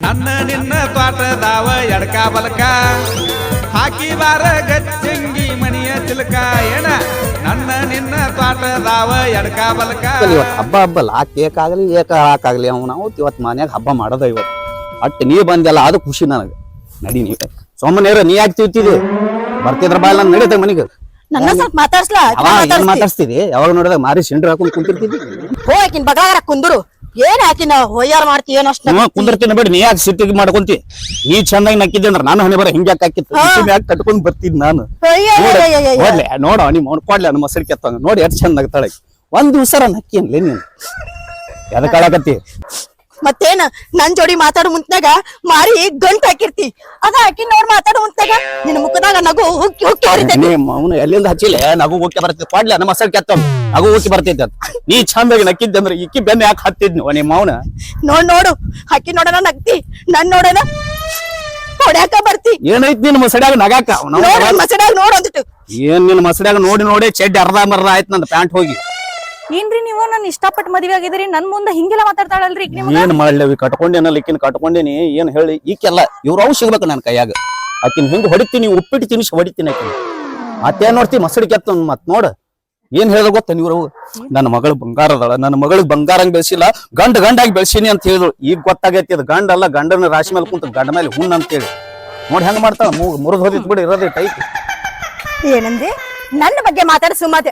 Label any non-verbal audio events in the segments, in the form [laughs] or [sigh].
ನನ್ನ ನಿನ್ನ ತೋಟದಾವ ಎಡ್ಕ ಬಲಕ. ಹಾಕಿ ಬಾರ ಗಚ್ಚಂಗಿ ಮಣಿಯ ತಿಲಕ. ಏನ? ನನ್ನ ನಿನ್ನ ತೋಟದಾವ ಎಡ್ಕ ಬಲಕ. ಹಬ್ಬ ಹಬ್ಬ ಹಬ್ಬಲ್ಲ ಆ ಕೇಕ್ ಆಗಲಿ ಏಕ ಹಾಕಾಗ್ಲಿ ಅವ್ನು ನಾವು ಇವತ್ತು ಮನ್ಯಾಗ ಹಬ್ಬ ಮಾಡೋದ ಇವತ್ತು. ಅಟ್ ನೀ ಬಂದಲ್ಲ ಅದು ಖುಷಿ ನನಗೆ. ನಡಿ ನೀ ಸೋಮನೇರ ನೀ ಯಾಕೆ ತಿಂತಿದಿ ಬರ್ತಿದ್ರ ಬಾಯ್ ನಾನು ನಡೀತ ಮನೆಗೆ. ನನ್ನ ಸ್ವಲ್ಪ ಮಾತಾಡ್ಸ್ಲಾ? ಅವ ಮಾತಾಡ್ಸ್ತಿದಿ? ಯಾವಾಗ ನೋಡಿದಾಗ ಮಾರಿ ಸಿಂಡ್ರ ಹಾಕೊಂಡು ಕುಂತಿರ್ತಿದ್ದಿ? ಹೋಗಿನ್ ಬಗಾರ ಕುಂದ್ರು. ಏನ್ ಹಾಕಿನ ಹೋಯಾರ್ ಮಾಡ್ತಿ ಏನ್ ಅಷ್ಟ ನೀವು ಕುಂದಿರ್ತೀನಿ ಬೇಡ ನೀ ಯಾಕೆ ಸಿಟ್ಟಿಗೆ ಮಾಡ್ಕೊಂತಿ? ನೀ ಚೆನ್ನಾಗಿ ನಕ್ಕಿದ್ದೆ ಅಂದ್ರೆ ನಾನು ಹಣೆ ಬರ ಹಿಂಗ್ಯಾಕ್ ಹಾಕಿತ್ತು ಯಾಕೆ ಕಟ್ಕೊಂಡ್ ಬರ್ತಿದ್ ನಾನು? ನೋಡ್ಲೆ ನೋಡ ನೀವ್ ಅವ್ನು ಕೊಡ್ಲೆ ನಮ್ಮ ಮೊಸರು ಕೆತ್ತಂಗ ನೋಡಿ ಎಷ್ಟು ಚಂದ ಆಗ್ತಾಳೆ ಒಂದ್ ದಿವ್ಸರ ನಕ್ಕಿನ್ಲೇ ನೀನು? ಎದಕ್ ಆಳಕತ್ತಿ ಮತ್ತೇನ ನನ್ ಜೋಡಿ ಮಾತಾಡೋ ಮುಂತ್ನಾಗ ಮಾರಿ ಗಂಟ್ ಹಾಕಿರ್ತಿ. ಅದ ಹಾಕಿ ನೋಡ್ ಮಾತಾಡೋ ಮುಂತ್ನಾಗ ನಿನ್ನ ಮುಖದಾಗ ನಗು ಹುಕ್ಕಿ ಹುಕ್ಕಿ ಹರಿತೈತಿ. ಅವನು ಎಲ್ಲಿಂದ ಹಚ್ಚಿಲ್ಲ ನಗು ಹೋಗಿ ಬರ್ತೈತಿ. ಪಾಡ್ಲೆ ನಮ್ಮ ಮೊಸರು ಕೆತ್ತ ನಗು ಹೋಗಿ ಬರ್ತೈತಿ ಅಂತ ನೀ ಚಂದಾಗಿ ನಕ್ಕಿದ್ದೆ ಅಂದ್ರೆ ಇಕ್ಕಿ ಬೆನ್ನ ಯಾಕೆ ಹತ್ತಿದ್ನು ನಿಮ್ಮ ಅವನ ನೋಡ್ ನೋಡು ಹಾಕಿ ನೋಡೋಣ ನಗ್ತಿ. ನನ್ ನೋಡೋಣ ಹೊಡ್ಯಾಕ ಬರ್ತಿ. ಏನೈತಿ ನಿನ್ನ ಮಸಡ್ಯಾಗ ನಗಾಕ? ಏನ್ ನಿನ್ನ ಮಸಡ್ಯಾಗ ನೋಡಿ ನೋಡಿ ಚೆಡ್ ಅರ್ಧ ಮರ್ಧ ಆಯ್ತು ನಂದು ಪ್ಯಾಂಟ್ ಹೋಗಿ. ಏನ್ರಿ ನೀವು? ನನ್ನ ಇಷ್ಟಪಟ್ಟು ಮದ್ವೆ ಆಗಿದ್ರಿ ನನ್ ಮುಂದೆ ಹಿಂಗೆಲ್ಲ ಮಾತಾಡ್ತಾಳಲ್ರಿ. ಈಗ ನಿಮ್ಗೆ? ಏನ್ ಮಾಡ್ಲೇವಿ ಕಟ್ಕೊಂಡೇನಲ್ಲ ಈಕಿನ ಕಟ್ಕೊಂಡೇನಿ. ಏನ್ ಹೇಳಿ? ಈಕೆಲ್ಲ ಇವ್ರ ಅವ್ ಸಿಗ್ಬೇಕು ನನ್ ಕೈಯಾಗ. ಆಕಿನ ಹಿಂಗ್ ಹೊಡಿತೀನಿ ಉಪ್ಪಿಟ್ಟು ತಿನ್ಸಿ ಹೊಡಿತೀನಿ ಆಕಿನ. ಮತ್ತೇನ್ ನೋಡ್ತಿ? ಮಸಡಿ ಕೆತ್ತ ಮತ್ ನೋಡ. ಏನ್ ಹೇಳ್ದ ಗೊತ್ತ ನೀವ್ರು ನನ್ನ ಮಗಳು ಬಂಗಾರ ಅದಾಳ. ನನ್ನ ಮಗಳಿಗೆ ಬಂಗಾರಂಗ್ ಬೆಳೆಸಿಲ್ಲ. ಗಂಡ ಗಂಡಾಗಿ ಬೆಳ್ಸೀನಿ ಅಂತ ಹೇಳಿದ್ರು. ಈಗ ಗೊತ್ತಾಗೈತಿ ಅದು ಗಂಡ ಅಲ್ಲ ಗಂಡನ ರಾಶಿ ಮೇಲೆ ಕುಂತ ಗಂಡ ಮೇಲೆ ಹುಣ್ಣ ಅಂತೇಳಿ ನೋಡಿ ಹೆಂಗ್ ಮಾಡ್ತಾಳ? ಮುರಿದ್ ಹೋದಿತ್ ಬಿಡಿ ಇರೋದೇ ಟೈಪ್ ಏನಂದೆ? ನನ್ನ ಬಗ್ಗೆ ಮಾತಾಡ ಸುಮ್ಮನೆ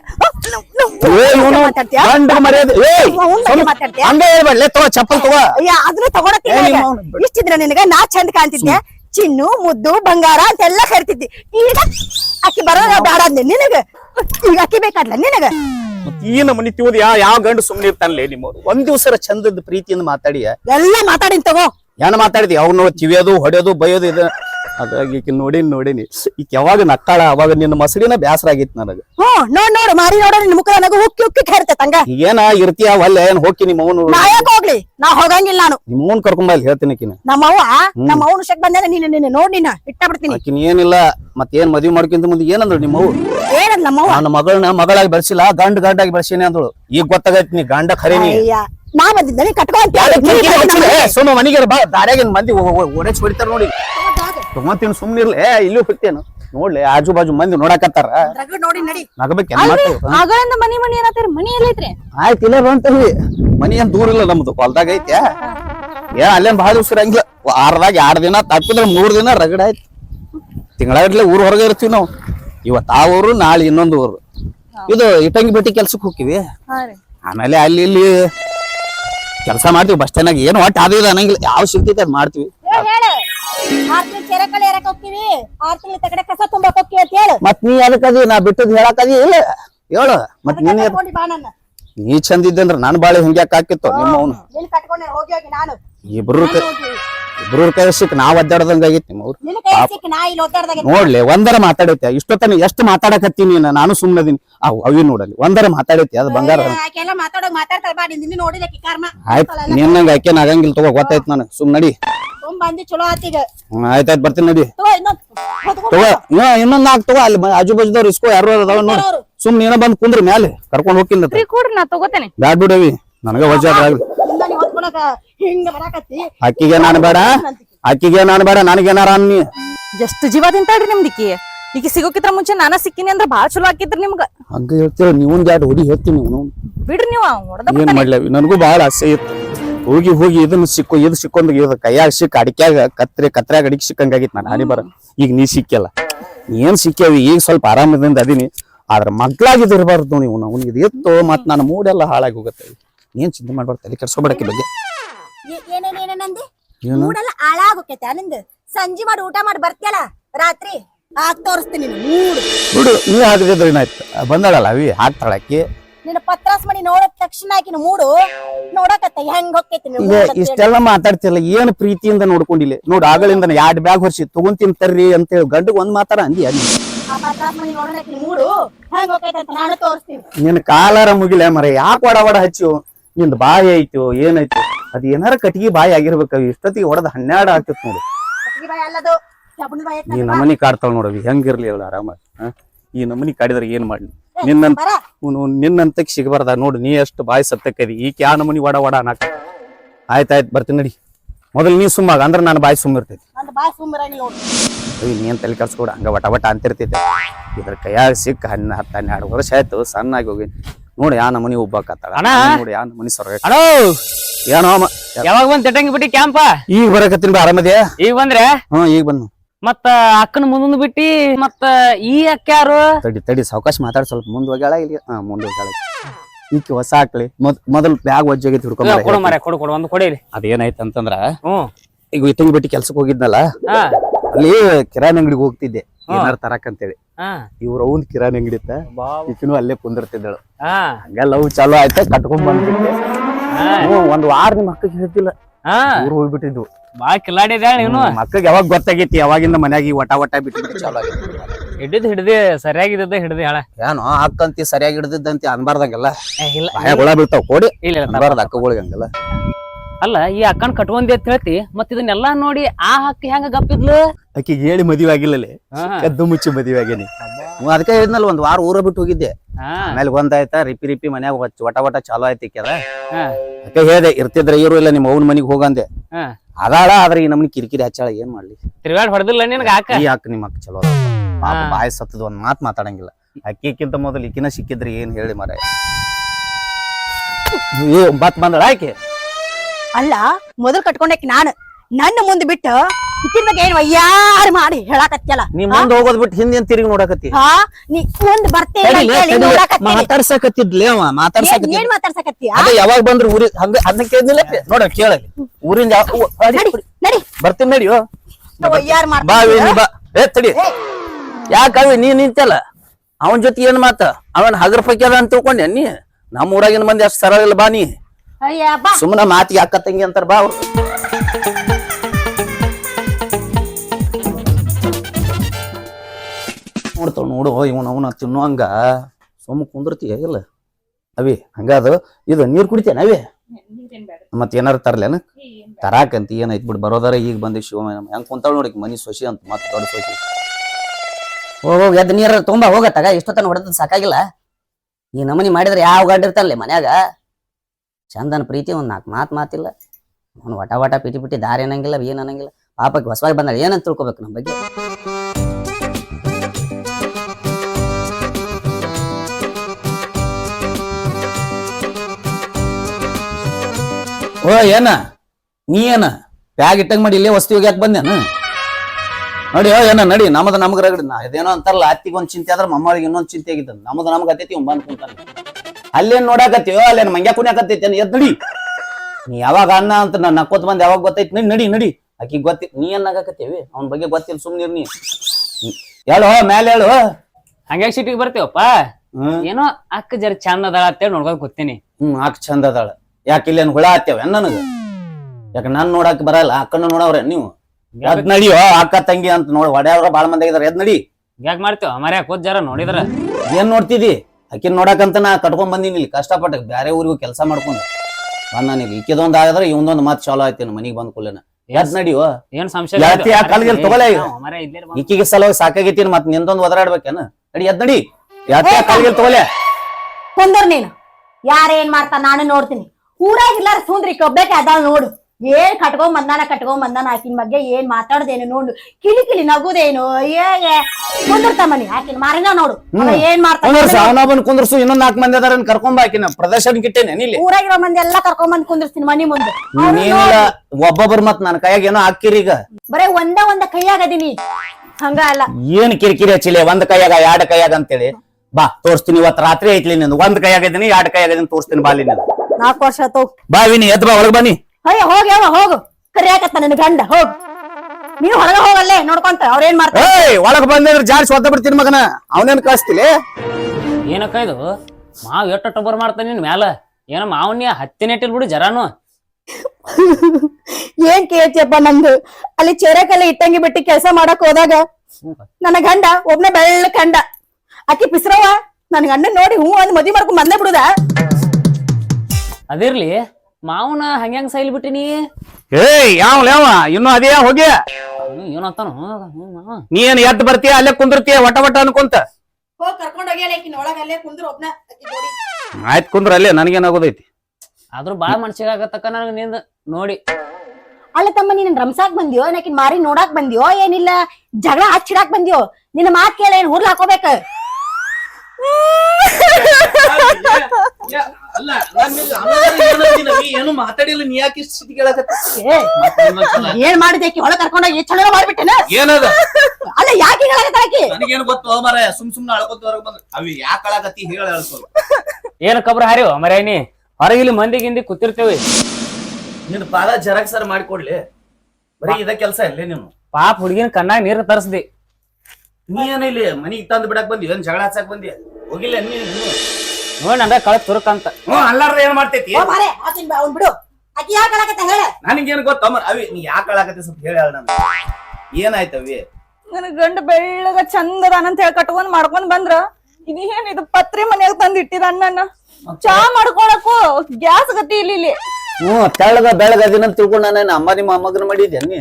ಚಪ್ಪಲ್ ತಗೋ ಅದನ್ನ. ಇಷ್ಟಿದ್ರ ನಿನಗ ನಾ ಚಂದ ಕಾಣ್ತಿದ್ದೆ. ಚಿನ್ನು ಮುದ್ದು ಬಂಗಾರ ಅಂತೆಲ್ಲ ಕರಿತಿದ್ದಿ ಈಗ ಅಕ್ಕಿ ಬರೋದ ಬೇಡ ನಿನಗ. ಈಗ ಅಕ್ಕಿ ಬೇಕಾದ್ಲ ನಿನಗ? ಈ ಮನಿ ತಿಳ್ದು ಯಾವ ಯಾವ ಗಂಡು ಸುಮ್ಮನೆ ಇರ್ತಾನಲೇ ನಿಮ್ಮ ಒಂದ್ ದಿವ್ಸರ ಚಂದದ ಪ್ರೀತಿಯಿಂದ ಮಾತಾಡಿಯ? ಎಲ್ಲ ಮಾತಾಡಿನ್ ತಗೋ. ಏನ್ ಮಾತಾಡಿದಿ? ಅವ್ನು ನೋಡಿ ತಿವಿಯೋದು ಹೊಡೆಯೋದು ಬೈಯೋದು ಇದು. ಅದ್ರಾಗ ಈಕಿ ನೋಡಿನಿ ನೋಡಿನಿ. ಈಕ ಯಾವಾಗ ನಕ್ಕಾಳ ಅವಾಗ ನಿನ್ನ ಮಸಡಿನ ಬ್ಯಾಸರ ಆಗಿತ್ತು ನನಗ. ಹ್ಮ್ ನೋಡ್ ನೋಡ್ ಮಾರಿ ನೋಡ ನಿನ್ ಮುಖ ನನಗ ಹುಕ್ಕಿ ಹುಕ್ಕಿ ಕರಿತೈತ ಹಂಗ ಏನ ಇರ್ತೀಯ ಒಲ್ಲೆ ಏನ್ ಹೋಗಿ ನಿಮ್ಮ ಅವನು ನಾ ಯಾಕೆ ಹೋಗ್ಲಿ ನಾ ಹೋಗಂಗಿಲ್ಲ ನಾನು. ನಿಮ್ಮ ಅವನ್ ಕರ್ಕೊಂಬ ಇಲ್ಲಿ ಹೇಳ್ತೀನಿ ಆಕಿನ ನಮ್ಮವ್ವ ನಮ್ಮ ಅವನು ಶಕ್ ಬಂದ ನೀನು ನಿನ್ನ ನೋಡಿ ನಿನ್ನ ಇಟ್ಟ ಬಿಡ್ತೀನಿ ಆಕಿನ ಏನಿಲ್ಲ ಮತ್ ಏನ್ ಮದ್ವಿ ಮಾಡ್ಕಿಂತ ಮುಂದೆ ಏನಂದ್ರು ನಿಮ್ಮ ಅವು ಏನದ್ ನಮ್ಮವ್ವ ನನ್ನ ಮಗಳನ್ನ ಮಗಳಾಗಿ ಬೆಳೆಸಿಲ್ಲ ಗಂಡ ಗಂಡಾಗಿ ಬೆಳೆಸೀನಿ ಅಂದಳು. ಈಗ ಗೊತ್ತಾಗೈತಿ ನೀ ಗಂಡ ಖರೇನಿ ಅಯ್ಯ ನಾ ಬಂದಿದ್ದೇನೆ ಕಟ್ಕೊಂತ ನೀ ಸುಮ್ಮ ಮನೆಗೆ ಬಾ ದಾರ್ಯಾಗಿನ ಮಂದಿ ಓಡೇಚ್ ಹೊಡಿತಾರ ನೋಡಿ. ತಗೊಂತೀನಿ ಸುಮ್ನಿರ್ಲಿ ಏ ಇಲ್ಲಿ ಹೋಗ್ತೇನು ನೋಡ್ಲಿ ಆಜು ಬಾಜು ಮಂದಿ ನೋಡಾಕತ್ತಾರ. ರಗಡ್ ನೋಡಿ ನಡಿ. ನಗಬೇಕು ಏನ್ ಮಾಡ್ತೀವಿ ಆಗಳಿಂದ ಮನಿ ಮನಿ ಏನತ್ತೀರಿ? ಮನಿ ಎಲ್ಲೈತ್ರಿ? ಆಯ್ತು ಇಲ್ಲೇ ಬಂತಲ್ರಿ. ಮನಿ ಏನ್ ದೂರ ಇಲ್ಲ ನಮ್ದು ಹೊಲ್ದಾಗ ಐತೆ. ಏ ಅಲ್ಲೇನ್ ಬಹಳ ದಿವಸ ಇರಂಗಿಲ್ಲ. ಆರ್ದಾಗ ಎರಡ್ ದಿನ ತಪ್ಪಿದ್ರೆ ಮೂರ್ ದಿನ ರಗಡ ಆಯ್ತು. ತಿಂಗಳಾಗಟ್ಲೆ ಊರ್ ಹೊರಗೆ ಇರ್ತೀವಿ ನಾವು. ಇವತ್ತು ಆ ಊರು ನಾಳೆ ಇನ್ನೊಂದು ಊರು. ಇದು ಇಟಂಗಿ ಬೆಟ್ಟಿ ಕೆಲ್ಸಕ್ಕೆ ಹೋಗ್ತೀವಿ ಆಮೇಲೆ ಅಲ್ಲಿ ಇಲ್ಲಿ ಕೆಲಸ ಮಾಡ್ತೀವಿ ಬಸ್ ಸ್ಟ್ಯಾಂಡ್ ಏನು ಒಟ್ಟು ಅದು ಇದು ಅನ್ನಂಗಿಲ್ಲ. ಯಾವ ಸಿಗ್ತೈತೆ ಅದ್ ಮಾಡ್ತೀವಿ. ಹೇಳ. ಆರ್ ತಿಂಗಳು ಕೆರೆ ಕಳೆ ಎರಕ್ ಹೋಗ್ತೀವಿ. ಆರ್ ತಿಂಗಳು ತಗಡೆ ಕಸ ತುಂಬಾಕ್ ಹೋಗ್ತೀವಿ ಅಂತ ಹೇಳು. ಮತ್ ನೀ ಅದಕ್ಕದಿ ನಾ ಬಿಟ್ಟದ್ ಹೇಳಕದಿ ಇಲ್ಲ. ಹೇಳು. ಮತ್ ನೀನ್ ಎದ್- ಕರ್ಕೊಂಡಿ ಬಾ ನನ್ನ. ನೀ ಚಂದ ಇದ್ದೆ ಅಂದ್ರೆ ನನ್ ಬಾಳೆ ಹಿಂಗ್ಯಾಕ್ ಹಾಕಿತ್ತು ನಿಮ್ಮ ಅವನು. ನಿನ್ ಕಟ್ಕೊಂಡೆ ಹೋಗಿ ಹೋಗಿ ನಾನು. ಇಬ್ರು ಕೈ ಇಬ್ರು ಕೈ ಸಿಕ್ ನಾವ್ ಅಡ್ಡಾಡ್ದಂಗ ಆಗೈತಿ ನಿಮ್ಮ ಅವ್ರು. ನಿನ್ನ ಕೈ ಸಿಕ್ಕಿ ನಾ ಇಲ್ಲಿ ಒದ್ದಾಡ್ದಾಗ ನೋಡ್ಲಿ ಒಂದರ ಮಾತಾಡೈತೆ. ಇಷ್ಟೊತ್ತನ ಎಷ್ಟ್ ಮಾತಾಡಕತ್ತೀನಿ ನೀನು? ನಾನು ಸುಮ್ಮನದೀನಿ ಅವ್ ಅವಿ ನೋಡಲಿ? ಒಂದರ ಮಾತಾಡೈತಿ. ಅದ್ ಬಂಗಾರ. ಆಕೆಲ್ಲ ಮಾತಾಡೋಕ್ ಮಾತಾಡ್ತಾರ ಬಾ ನಿನ್ನ ನೋಡಿದಕ್ಕೆ ಕರ್ಮ? ಆಯ್ತು. ನಿನ್ನಂಗ ಆಕೆ ಆಗಂಗಿಲ್ಲ ತಗೋ ಗೊತ್ತಾಯ್ತು ನಾನು ಸುಮ್ ನಡಿ. ತುಂಬ ಬಂದಿ ಚಲೋ ಆತೀಗ ಆಯ್ತಾಯ್ತು ಬರ್ತೀನಿ ನಡಿ. ತಗೋ ಇನ್ನೊಂದ್ ಇನ್ನ ನಾಲ್ಕು ತಗೋ ಅಲ್ಲಿ ಆಜು ಬಾಜುದವ್ರು ಇಸ್ಕೋ ಯಾರು ಅದಾವ ನೋಡಿ. ಸುಮ್ ನೀನ ಬಂದ್ ಕುಂದ್ರಿ ಮ್ಯಾಲೆ ಕರ್ಕೊಂಡ್ ಹೋಗಿಲ್ಲ ಕೊಡ್ರಿ ನಾ ತಗೋತೇನೆ. ಬ್ಯಾಡ್ ಬಿಡವಿ ನನಗ ಬರಾಕತ್ತಿ ಅಕ್ಕಿಗೆ ನಾನು ಬೇಡ ಅಕ್ಕಿಗೆ ನಾನು ಬೇಡ ನನಗೇನಾರ ಅನ್ನಿ ಎಷ್ಟು ಜೀವ ತಿಂತಾಳ್ರಿ ನಿಮ್ದಿಕ್ಕಿ ಈಗ ಸಿಗೋಕಿತ್ರ ಮುಂಚೆ ನಾನ ಸಿಕ್ಕಿನಿ ಅಂದ್ರ ಬಾಳ ಚಲೋ ಹಾಕಿದ್ರಿ ನಿಮ್ಗ. ಹಂಗ ಹೇಳ್ತೀರ ನೀವೊಂದ್ ಎರಡು ಹೊಡಿ ಹೇಳ್ತೀನಿ ನೀವು ಬಿಡ್ರಿ ನೀವು ಏನ್ ಮಾಡ್ಲೇವಿ ನನಗೂ ಬಹಳ ಆಸೆ ಇತ್ತು. ಹೋಗಿ ಹೋಗಿ ಇದನ್ನ ಸಿಕ್ಕು ಇದು ಸಿಕ್ಕೊಂಡ್ ಇದು ಕೈಯಾಗ ಸಿಕ್ಕ ಅಡಿಕ್ಯಾಗ ಕತ್ರಿ ಕತ್ರ್ಯಾಗ ಅಡಿಕೆ ಸಿಕ್ಕಂಗಾಗಿತ್ತು ನಾನು. ಹಾನಿ ಬರ. ಈಗ ನೀ ಸಿಕ್ಕಿಲ್ಲ ಏನ್ ಸಿಕ್ಕೇವಿ ಈಗ ಸ್ವಲ್ಪ ಆರಾಮದಿಂದ ಅದೀನಿ. ಆದ್ರ ಮಗ್ಳಾಗಿದ್ದು ಇರಬಾರ್ದು ನೀವು. ನಾವು ಇದು ಎತ್ತು ಮತ್ ನಾನು ಮೂಡೆಲ್ಲ ಹಾಳಾಗಿ ಹೋಗುತ್ತೆ. ಏನ್ ಚಿಂತೆ ಮಾಡ್ಬಾರ್ದು? ತಲೆ ಕೆಡ್ಸೋಬೇಡಕ್ಕೆ ಬಗ್ಗೆ. ಮೂಡೆಲ್ಲ ಸಂಜೆ ಮಾಡಿ ಊಟ ಮಾಡಿ ಬರ್ತೀಯಲ್ಲ? ರಾತ್ರಿ? ಹಾಕ್ ತೋರಿಸ್ತೀನಿ ನೀನು ಮೂಡು. ಬಿಡು ನೀ ಏನಾಯ್ತು? ಬಂದಾಳಲ್ಲ ಅವಿ ಹಾಕ್ತಾಳಕ್ಕಿ ನಿನ್ನ ಪತ್ರಾಸ್ ಮಾಡಿ ನೋಡಕ್ ತಕ್ಷಣ ಆಕಿನ ಮೂಡು. ನೋಡಕತ್ತ ಹೆಂಗ್ ಹೊಕ್ಕೈತಿ ಮೂಡ್ ಅಂತ ಇಷ್ಟೆಲ್ಲ ಮಾತಾಡ್ತಿಲ್ಲ ಏನ್ ಪ್ರೀತಿಯಿಂದ ನೋಡ್ಕೊಂಡಿಲ್ಲ. ನೋಡ್ ಆಗಳಿಂದ ಎರಡ್ ಬ್ಯಾಗ್ ಹೊರ್ಸಿ ತಗೊಂತೀನಿ ತರ್ರಿ ಅಂತ ಹೇಳಿ ಗಂಡಗ್ ಒಂದ್ ಮಾತಾರ ಅಂದಿ ಅಲ್ಲಿ ಆ ಪತ್ರಾಸ್ ಮಾಡಿ ಆಕಿನ ಮೂಡು. ಹೆಂಗ್ ಹೊಕ್ಕೈತೆ ಅಂತ ನಾನು ತೋರಿಸ್ತೀನಿ. ನಿನ್ ಕಾಲಾರ ಮುಗಿಲ ಮರ ಯಾಕೆ ಒಡ ಒಡ ಹಚ್ಚು? ನಿಂದ್ ಬಾಯಿ ಐತೋ ಏನೈತು? ಅದ್ ಏನಾರ ಕಟ್ಗಿ ಬಾಯಿ ಆಗಿರ್ಬೇಕು ಇಷ್ಟೊತ್ತಿಗೆ ಹೊಡೆದ ಹನ್ನೆರಡು ಆಗ್ತಿತ್ ನೋಡು. ಕಟ್ಟಿಗೆ ಬಾಯಿ ಅಲ್ಲದು. ಕಬ್ಬಣದ ಬಾಯಿ ಐತ್ನಲ್ಲ. ಈ ನಮನಿ ಕಾಡ್ತಾಳ ನೋಡವಿ ಹೆಂಗಿರ್ಲಿ ಅವಳು ಆರಾಮ ಈ ನಮನಿ ಕಾಡಿದ್ರೆ ಏನ್ ಮಾಡ್ಲಿ? ನಿನ್ನಂತ ನಿನ್ನಂತಕ್ ಸಿಗಬಾರ್ದ. ನೋಡು ನೀ ಎಷ್ಟು ಬಾಯಿ ಸತ್ತಕ್ಕದಿ ಈ ಕ್ಯಾ ನಮನಿ ಒಡ ಒಡ ಅನ್ನಾಕ. ಆಯ್ತಾಯ್ತು ಬರ್ತೀನಿ ನಡಿ. ಮೊದಲು ನೀ ಸುಮ್ಮಾಗ ಅಂದ್ರೆ ನಾನು ಬಾಯಿ ಸುಮ್ಮ ಇರ್ತೈತಿ. ಬಾಯ್ ಸುಮ್ಮರಂಗಿಲ್ಲ ನೋಡು. ಅಯ್ಯ ನೀನ್ ತಲೆ ಕರ್ಸ್ಕೊಡ ಹಂಗ ವಟ ವಟ ಅಂತಿರ್ತೈತೆ. ಇದ್ರ ಕೈಯಾಗ ಸಿಕ್ಕ ಹನ್ನ ಹತ್ತ ಹನ್ನೆರಡು ವರ್ಷ ಆಯ್ತು ಸಣ್ಣಾಗಿ ಹೋಗಿ. ನೋಡಿ ಯಾ ನಮನಿ ಒಬ್ಬಾಕತ್ತಾಳ ಅಣ್ಣ. ನೋಡಿ ಯಾ ನಮನಿ ಸೊರ ಅಣ್ಣೋ! ಏನೋ ಅಮ್ಮ ಯಾವಾಗ ಬಂದ್ ತೆಟ್ಟಂಗಿ ಬಿಟ್ಟಿ ಕ್ಯಾಂಪ? ಈಗ ಬರಕತ್ತಿನ ಬಾ ಆರಾಮದೇ ಈಗ ಬಂದ್ರೆ? ಹ್ಮ್ ಈಗ ಬಂದು ಮತ್ತ ಅಕ್ಕನ ಮುಂದೊಂದು ಬಿಟ್ಟಿ ಮತ್ತ ಈ ಅಕ್ಕ ಯಾರು ತಡಿ ತಡಿ ಸಾವಕಾಶ ಮಾತಾಡ್ ಸ್ವಲ್ಪ ಮುಂದ್ ಹೋಗ್ಯಾಳ ಇಲ್ಲಿ ಹಾ ಮುಂದ್ ಹೋಗ್ಯಾಳ. ಈಕಿ ಹೊಸ ಹಾಕ್ಲಿ ಮೊದ್ ಮೊದಲ್ ಬ್ಯಾಗ್ ಒಜ್ಜಾಗಿ ಕೊಡು ಮರ ಕೊಡು ಕೊಡು ಒಂದು ಕೊಡಿ ಇಲ್ಲಿ. ಅದೇನಾಯ್ತು ಅಂತಂದ್ರ ಹ್ಮ್ ಈಗ ಇಟ್ಟಂಗಿ ಬಿಟ್ಟು ಕೆಲ್ಸಕ್ಕೆ ಹೋಗಿದ್ನಲ್ಲ ಹಾ. ಅಲ್ಲಿ ಕಿರಾಣಿ ಅಂಗಡಿಗೆ ಹೋಗ್ತಿದ್ದೆ. ಏನಾರ ತರಕ್ ಅಂತೇಳಿ. ಹಾ. ಇವ್ರ ಅವ್ನ್ ಕಿರಾಣಿ ಅಂಗಡಿ ಇತ್ತ ಈಕಿನೂ ಅಲ್ಲೇ ಕುಂದಿರ್ತಿದ್ದಳು. ಹಾ. ಹಂಗ ಲವ್ ಚಾಲೂ ಆಯ್ತ ಕಟ್ಕೊಂಡ್ ಬಂದ್ಬಿಟ್ಟೆ. ಹಾ. ಒಂದ್ ವಾರ ನಿಮ್ ಅಕ್ಕಗೆ ಹೇಳ್ತಿಲ್ಲ. ಹಾ. ಊರ್ ಹೋಗ್ಬಿಟ್ಟಿದ್ವು. ಬಾ ಕಿಲಾಡಿದ ನೀನು? ಮಕ್ಕಳಿಗೆ ಯಾವಾಗ ಗೊತ್ತಾಗೈತಿ ಯಾವಾಗಿಂದ ಮನ್ಯಾಗ ಈ ಒಟ ವಟ ಬಿಟ್ಟು ಚಾಲೂ ಆಗೈತಿ ಹಿಡಿದ್ ಹಿಡ್ದಿ ಸರಿಯಾಗಿದ್ದ ಹಿಡ್ದಿ ಹೇಳ. ಏನೋ ಅಕ್ಕಂತಿ ಸರಿಯಾಗಿ ಹಿಡ್ದಿದ್ದಂತಿ ಅನ್ಬಾರ್ದಂಗೆಲ್ಲ. ಇಲ್ಲ ಹುಳ ಬೀಳ್ತಾವ ಕೊಡಿ. ಇಲ್ಲ ಅನ್ಬಾರ್ದ ಅಕ್ಕಗಳಿಗೆ ಹಂಗೆಲ್ಲ. ಅಲ್ಲ ಈ ಅಕ್ಕನ್ ಕಟ್ಕೊಂಡಿ ಅಂತ ಹೇಳ್ತಿ ಮತ್ ಇದನ್ನೆಲ್ಲಾ ನೋಡಿ ಆ ಹಕ್ಕಿ ಹೆಂಗ ಗಪ್ಪಿದ್ಲು? ಅಕ್ಕಿಗೆ ಹೇಳಿ ಮದುವೆ ಆಗಿಲ್ಲಲೆ. ಕದ್ದು ಮುಚ್ಚಿ ಮದುವೆ ಆಗೇನಿ. ಅದಕ್ಕೆ ಹೇಳಿದ್ನಲ್ಲ ಒಂದ್ ವಾರ ಊರ ಬಿಟ್ಟು ಹೋಗಿದ್ದೆ. ಆಮೇಲೆ ಒಂದಾಯ್ತ ರಿಪಿ ರಿಪಿ ಮನ್ಯಾಗ ವಟ ವಟ ಚಾಲೋ ಆಯ್ತಿ ಅದ. ಅಕ್ಕ ಅದಕ್ಕೆ ಹೇಳ್ದೆ ಇರ್ತಿದ್ರ ಇರು ಇಲ್ಲ ನಿಮ್ಮ ಅವ್ನ ಮನಿಗ್ ಹೋಗಂದೆ. ಹಾ. ಅದಾಳ ಆದ್ರೆ ಈ ನಮ್ನಿ ಕಿರಿಕಿರಿ ಹಚ್ಚಾಳ ಏನ್ ಮಾಡ್ಲಿ? ತಿರ್ಗಾಡ್ ಹೊಡೆದಿಲ್ಲ ನಿನಗ ಆಕ? ಈ ಅಕ್ಕ ನಿಮ್ಮ ಅಕ್ಕ ಚಲೋ ಬಾಯ್ ಸತ್ತದ ಒಂದ್ ಮಾತ್ ಮಾತಾಡಂಗಿಲ್ಲ. ಅಕ್ಕಿಕ್ಕಿಂತ ಮೊದಲು ಈಕಿನ ಸಿಕ್ಕಿದ್ರಿ ಏನ್ ಹೇಳಿ ಮರ ಏ ಬತ್ ಬಂದಳ ಆಕೆ? ಅಲ್ಲ ಮೊದಲು ಕಟ್ಕೊಂಡಾಕಿ ನಾನು ನನ್ನ ಮುಂದೆ ಬಿಟ್ಟು ಇತ್ತಿನ ಬಗ್ಗೆ ಏನ್ ವಯ್ಯಾರ ಮಾಡಿ ಹೇಳಾಕತ್ಯಲ್ಲ ನೀ ಮುಂದ್ ಹೋಗೋದ್ ಬಿಟ್ಟು ಹಿಂದೆ ತಿರುಗಿ ನೋಡಕತ್ತಿ. ಹಾ? ನೀ ಮುಂದ್ ಬರ್ತೇನೆ ಮಾತಾಡ್ಸಕತ್ತಿದ್ಲೇ ಅವ ಮಾತಾಡ್ಸಕತ್ತಿದ್ ಏನ್ ಮಾತಾಡ್ಸಕತ್ತೀಯ ಅದೇ ಯಾವಾಗ ಬಂದ್ರು ಊರಿ ಹಂಗ ಅದನ್ನ ಕೇಳಿಲ್ಲ ನೋಡ ಕೇಳಲಿ ಊರಿಂದ ನಡಿ ಬರ್ತೀನಿ ನಡಿಯೋ ಬಾ ವಿ, ನೀ ಮಾಡ್ತೀನಿ ಬಾ ಏ ತಡಿ. ಯಾಕವಿ ನೀ ನಿಂತಲ್ಲ ಅವನ್ ಜೊತೆ ಏನ್ ಮಾತ? ಅವನ್ ಹಗರ್ ಪಕ್ಕದ ಅಂತ ತಿಳ್ಕೊಂಡೆ ನೀ? ನಮ್ಮ ಊರಾಗಿನ ಮಂದಿ ಅಷ್ಟು ಸರಳ ಇಲ್ಲ ಬಾ ನೀ. ಸುಮ್ಮನೆ ಮಾತಿಗೆ ಅಕ್ಕ ತಂಗಿ ಅಂತಾರ ಬಾ ಅವ್ರು. ನೋಡ್ತಾವ ನೋಡು ಇವನ್ ಅವನ ತಿನ್ನುವಂಗ ಸುಮ್ಮ ಕುಂದಿರ್ತೀಯ ಇಲ್ಲ. ಅವಿ ಹಂಗಾದ ಇದು ನೀರ್ ಕುಡಿತೇನ ಅವಿ? ಮತ್ ಏನಾರ ತರ್ಲೇನ? ತರಾಕಂತ ಏನಾಯ್ತು ಬಿಡ್ ಬರೋದಾರ ಈಗ ಬಂದಿ ಶಿವ ಹೆಂಗ್ ಕುಂತಾಳ ನೋಡಿ ಮನಿ ಸೊಸಿ ಅಂತ ಮತ್ತೆ ದೊಡ್ಡ ಸೊಸಿ. ಹೋಗಿ ಎದ್ ನೀರ ತುಂಬಾ ಹೋಗತ್ತಾಗ ಇಷ್ಟೊತ್ತನ ಹೊಡೆದ್ ಸಾಕಾಗಿಲ್ಲ. ಈ ನಮನಿ ಮಾಡಿದ್ರೆ ಯಾವ ಗಂಡ ಇರ್ತಾನಲ್ಲ ಮನ್ಯಾಗ? ಚಂದನ ಪ್ರೀತಿ ಒಂದ್ ನಾಲ್ಕು ಮಾತ್ ಮಾತಿಲ್ಲ. ಅವ್ನು ವಟ ವಟ ಪಿಟಿ ಪಿಟಿ ದಾರಿ ಅನ್ನಂಗಿಲ್ಲ ಏನ್ ಅನ್ನಂಗಿಲ್ಲ. ಪಾಪಕ್ಕೆ ಹೊಸವಾಗಿ ಬಂದಾಗ ಏನಂತ ತಿಳ್ಕೊಬೇಕು ನಮ್ಮ ಬಗ್ಗೆ? ಓ ಏನ? ನೀ ಏನ? ಬ್ಯಾಗ್ ಇಟ್ಟಂಗ್ ಮಾಡಿ ಇಲ್ಲೇ ವಸ್ತಿ ಹೋಗ್ಯಾಕ ಬಂದೇನ? ನೋಡಿ ಓ ಏನ? ನಡಿ ನಮ್ದು ನಮಗ ರಗಡಿ ನಾ ಇದೇನೋ ಅಂತಾರಲ್ಲ ಅತ್ತಿಗೆ ಒಂದ್ ಚಿಂತೆ ಆದ್ರೆ ಮಮ್ಮಳಿಗೆ ಇನ್ನೊಂದ್ ಚಿಂತೆ ಆಗಿದ್ದ ನಮ್ದು ನಮಗ ಅತ್ತೈತಿ ಇವ್ ಬಂದ್ ಕುಂತಾನ. ಅಲ್ಲೇನ್ ನೋಡಾಕತ್ತೀವೋ ಅಲ್ಲೇನ್ ಮಂಗ್ಯಾ ಕುಣ್ಯಾಕತ್ತೈತಿ ಏನ್? ಎದ್ ನಡಿ. ನೀ ಯಾವಾಗ ಅನ್ನ ಅಂತ ನಾ ನಕ್ಕೋತ್ ಬಂದ್ ಯಾವಾಗ ಗೊತ್ತೈತಿ? ನಡಿ ನಡಿ ನಡಿ. ಆಕಿ ಗೊತ್ತಿ ನೀ ಏನ್ ನಗಾಕತ್ತೀವಿ? ಅವ್ನ ಬಗ್ಗೆ ಗೊತ್ತಿಲ್ಲ ಸುಮ್ನಿರ್ ನೀ. ಹೇಳು ಮ್ಯಾಲ ಹೇಳು. ಹಂಗ್ಯಾ ಸಿಟಿಗೆ ಬರ್ತೇವಪ್ಪ? ಏನೋ ಅಕ್ಕ ಜರ ಚಂದ ಅದಾಳ ಅಂತೇಳಿ ನೋಡ್ಕೊಂಡ್ ಕೂತೀನಿ. ಹ್ಮ್ ಅಕ್ಕ ಚಂದ ಅದಾಳ ಯಾಕೆ ಇಲ್ಲಿ ಹುಳ ಹತ್ತೇವ ನನಗ? ಯಾಕೆ ನಾನ್ ನೋಡಾಕ ಬರಲ್ಲ? ಅಕ್ಕನ ನೋಡವ್ರೆ ನೀವು? ಎದ್ ನಡಿಯೋ? ಅಕ್ಕ ತಂಗಿ ಅಂತ ನೋಡಿ ಹೊಡೆಯವ್ರ ಬಾಳ ಮಂದಿ ಆಗಿದಾರೆ ಎದ್ ನಡಿ. ಯಾಕೆ ಮಾಡ್ತೇವ ಮರ್ಯಾಕ ಹೋದ್ ಜರ ನೋಡಿದ್ರ? ಏನ್ ನೋಡ್ತಿದಿ? ಅಕ್ಕಿನ್ ನೋಡಕಂತ ನಾ ಕಟ್ಕೊಂಡ್ ಬಂದಿನಿ ಇಲ್ಲಿ ಕಷ್ಟಪಟ್ಟ ಬ್ಯಾರೆ ಊರಿಗೂ ಕೆಲಸ ಮಾಡ್ಕೊಂಡು. ಬಂದ ನನಗೆ ಈಕಿದೊಂದ್ ಆಗಿದ್ರೆ ಇವಂದೊಂದ್ ಮಾತ್ ಚಾಲೋ ಆಯ್ತೇನು ಮನಿಗ್ ಬಂದ್ ಕೂಲೇನ ಎದ್ ನಡಿಯೋ? ಏನ್ ಸಂಶಯ ಯಾಕೆ ಆ ಕಾಲ್ಗೆಲ್ ತಗೊಳ್ಳೆ. ಈಗ? ಮರ ಇಲ್ಲೇ ಬಾ. ಈಕಿಗೆ ಸಲ ಸಾಕಾಗೈತಿ ಮತ್ ನಿಂದೊಂದ್ ಒದರಾಡ್ಬೇಕೇನ? ನಡಿ ಎದ್ ನಡಿ. ಯಾಕೆ ಕಾಲಿಗೆ ತಗೊಲೆ ಕುಂದರ್ ನೀನು. ಯಾರೇನ್ ಮಾಡ್ತಾ ನಾನು ನೋಡ್ತೀನಿ. ಊರಾಗ ಇಲ್ಲಾರ ಸುಂದ್ರಿ ಕೊಬ್ಬೇಕೆ ಅದಾಳ ನೋಡು. ಏನ್ ಕಟ್ಕೊಂಡ್ ಬಂದಾನ ಕಟ್ಕೊಂಡ್ ಬಂದಾನ ಆಕಿನ ಬಗ್ಗೆ ಏನ್ ಮಾತಾಡ್ದೇನು ನೋಡು. ಕಿಲಿ ಕಿಲಿ ನಗುದೇನು ಏ ಕುಂದಿರ್ತಾಮನಿ ಆಕಿನ ಮಾರಿನ ನೋಡು. ಅವ ಏನ್ ಮಾಡ್ತಾನ ಬಂದ್ ಕುಂದ್ರಸು ಇನ್ನೊಂದ್ ನಾಲ್ಕು ಮಂದಿ ಅದಾರ ಕರ್ಕೊಂಡ್ ಬಾ ಆಕಿನ. ಪ್ರದರ್ಶನ ಕಿಟ್ಟೇನೆ ಇಲ್ಲಿ ಊರಾಗಿರೋ ಮಂದಿ ಎಲ್ಲಾ ಕರ್ಕೊಂಡ್ ಬಂದ್ ಕುಂದಿರ್ತೀನಿ ಮನಿ ಮುಂದೆ. ನೀನಿಲ್ಲ ಒಬ್ಬೊಬ್ಬರು ಮತ್ ನನ್ನ ಕೈಯಾಗ ಏನೋ ಹಾಕಿರಿ ಈಗ. ಬರೇ ಒಂದೇ ಒಂದ ಕೈಯಾಗದೀನಿ ಹಂಗ ಅಲ್ಲ. ಏನ್ ಕಿರಿಕಿರಿ ಹಚ್ಚಿಲ್ಲ ಒಂದ್ ಕೈಯಾಗ ಎರಡ್ ಕೈಯಾಗ ಅಂತೇಳಿ. ಬಾ ತೋರಿಸ್ತೀನಿ ಇವತ್ ರಾತ್ರಿ ಐತ್ಲಿ ನಿಂದು. ಒಂದ್ ಕೈಯಾಗ ಇದೀನಿ ಎರಡ್ ಕೈಯಾಗ ಇದೀನಿ ತೋರಿಸ್ತೀನಿ ಬಾಲಿ ನಾಲ್ಕು ವರ್ಷ ಆತು ಬಾ ವಿನಿ ಎತ್ ಬಾ ಒಳಗ್ ಬನ್ನಿ ಅಯ್ಯ ಹೋಗಿ ಅವ ಹೋಗು. ಕರಿಯಾಕತ್ತ ನಿನ್ ಗಂಡ ಹೋಗ್. ನೀನು ಹೊರಗೆ ಹೋಗಲ್ಲೇ ನೋಡ್ಕೊಂತ ಅವ್ರೇನ್ ಮಾಡ್ತಾರೆ? ಏಯ್ ಒಳಗ್ ಬಂದ್ರೆ ಜಾರ್ ಸ್ವತ್ತ ಬಿಡ್ತೀನಿ ಮಗನ. ಅವನೇನ್ ಕಳಿಸ್ತಿಲಿ? ಏನಕ್ಕ ಇದು? ಮಾವ್ ಎಟ್ಟ ಟೊಬರ್ ಮಾಡ್ತಾನೆ ನಿನ್ ಮ್ಯಾಲ? ಏನ ಮಾವನ್ಯ ಹತ್ತಿ ನೆಟ್ಟಿಲ್ ಬಿಡು ಜರಾನು. ಏನ್ ಕೇಳ್ತಿಯಪ್ಪ ನಂದು? ಅಲ್ಲಿ ಚೇರಕಲ್ಲಿ ಇಟ್ಟಂಗಿ ಬಿಟ್ಟು ಕೆಲಸ ಮಾಡಕ್ ಹೋದಾಗ ನನ್ನ ಗಂಡ ಒಬ್ನೇ ಬೆಳ್ಳ ಕಂಡ. ಆಕಿ ಪಿಸ್ರವ ನನ್ ಗಂಡ ನೋಡಿ ಹ್ಞೂ ಅಂದ್ ಮದಿ ಮಾಡ್ಕೊಂಡ್ ಬಂದೇ ಬಿಡುದ? ಅದಿರ್ಲಿ ಮಾವನ ಹಂಗ್ಯಾಂಗ್ ಸೈಲ್ ಬಿಟ್ಟಿನಿ ಏಯ್ ಯಾವ ಲೇವ? ಇನ್ನು ಅದೇ ಹೋಗಿ. ಏನಂತಾನು. ನೀ ಏನ್ ಎದ್ ಬರ್ತೀಯ? ಅಲ್ಲೇ ಕುಂದಿರ್ತೀಯ? ವಟ ವಟ ಅನ್ಕೊಂತ. ಹೋಗ್ ಕರ್ಕೊಂಡ್ ಒಳಗ ಅಲ್ಲೇ ಕುಂದ್ರ ಒಬ್ನ. ಆಯ್ತ್ ಕುಂದ್ರ ಅಲ್ಲೇ ನನಗೇನಾಗೋದೈತಿ? ಆದ್ರೂ ಬಾಳ ಮನ್ಸಿಗಾಗತ್ತಕ್ಕ ನನಗ ನಿಂದ. ನೋಡಿ. ಅಲ್ಲ ತಮ್ಮ ನೀನ್ ರಂಸಾಕ್ ಬಂದ್ಯೋ? ನಾಕಿನ್ ಮಾರಿ ನೋಡಾಕ್ ಬಂದ್ಯೋ? ಏನಿಲ್ಲ? ಜಗಳ ಹಚ್ಚಿಡಾಕ್ ಬಂದ್ಯೋ? ನಿನ್ನ ಮಾತ್ ಕೇಳ ಏನ್ ಹುರ್ಲ್ ಹಾಕೋಬೇಕ? ಅಲ್ಲ ಏನು ಮಾತಾಡಿಲ್ಲ ನೀ ಯಾಕೆ ಏ, ಏನ್ ಮಾಡಿದೆ ಆಕಿ? ಒಳಗ ಕರ್ಕೊಂಡ ಈ ಚಲೋ ಮಾಡ್ಬಿಟ್ಟೆನ? ಏನದ? ಅಲ್ಲ ಯಾಕೆ ಹೇಳಕತ್ತಾಕಿ ನನಗೇನು ಗೊತ್ತು ಮರ ಸುಮ್ ಸುಮ್ನೆ ಅಳ್ಕೊತ ಹೊರಗ್ ಬಂದ್ರ. ಅವಿ ಯಾಕೆ ಅಳಕತ್ತಿ? ಹೇಳ ಅಳ್ಸೋದು ಏನ್ ಕಬ್ರ ಹಾರಿ ಮರ್ಯಾನಿ ಹೊರಗಿಲ್ಲಿ ಮಂದಿ ಗಿಂದಿ ಕೂತಿರ್ತೇವಿ. ನಿನ್ ಪಾದ ಜರಾಕ್ ಸರ್ ಮಾಡಿಕೊಡ್ಲಿ ಬರೀ ಇದ ಕೆಲಸ ಇಲ್ಲೇ ನೀನು. ಪಾಪ ಹುಡುಗಿನ ಕಣ್ಣಾಗ ನೀರು ತರಿಸ್ದಿ. ನೀ ಏನ ಇಲ್ಲಿ ಮನಿಗ್ ತಂದ್ ಬಿಡಕ್ ಬಂದಿ ಏನ್ ಜಗಳ ಹಚ್ಚಕ್ ಬಂದಿ? ಹೋಗಿಲ್ಲ ನೀ. ನೋಡ್ ನಂದ ಕಳ ತುರುಕಂತ ಅಂತ. ಅಲ್ಲಾರ್ದ ಏನ್ ಮಾಡ್ತೈತಿ? ಓ ಮಾರೇ ಆಕಿನ್ ಬಾ ಅವ್ನ್ ಬಿಡು. ಆಕಿ ಯಾಕೆ ಹೇಳಕತ್ತ ಹೇಳ. ನನಗೇನ್ ಗೊತ್ತ ಅವಿ ನೀ ಯಾಕೆ ಅಳಕತ್ತಿ ಸ್ವಲ್ಪ ಹೇಳ ನನ್ ಏನಾಯ್ತು ಅವಿ? ನನ್ ಗಂಡ ಬೆಳ್ಳಗ ಚಂದ ಅದಾನಂತ ಹೇಳಿ ಕಟ್ಕೊಂಡ್ ಮಾಡ್ಕೊಂಡ್ ಬಂದ್ರ ಇದೇನ್ ಇದು ಪತ್ರಿ ಮನ್ಯಾಗ ತಂದ್ ಇಟ್ಟಿದ ಅಣ್ಣನ? ಚಾ ಮಾಡ್ಕೊಳಕು ಗ್ಯಾಸ್ ಗತಿ ಇಲ್ಲಿ ಇಲ್ಲಿ. ಹ್ಮ್ ತೆಳ್ಳಗ ಬೆಳಗ ಅದಿನ ತಿಳ್ಕೊಂಡ ನಾನು ಅಮ್ಮ ನಿಮ್ಮ ಅಮ್ಮಗ್ರ ಮಾಡಿದ್ದೆ ನೀ.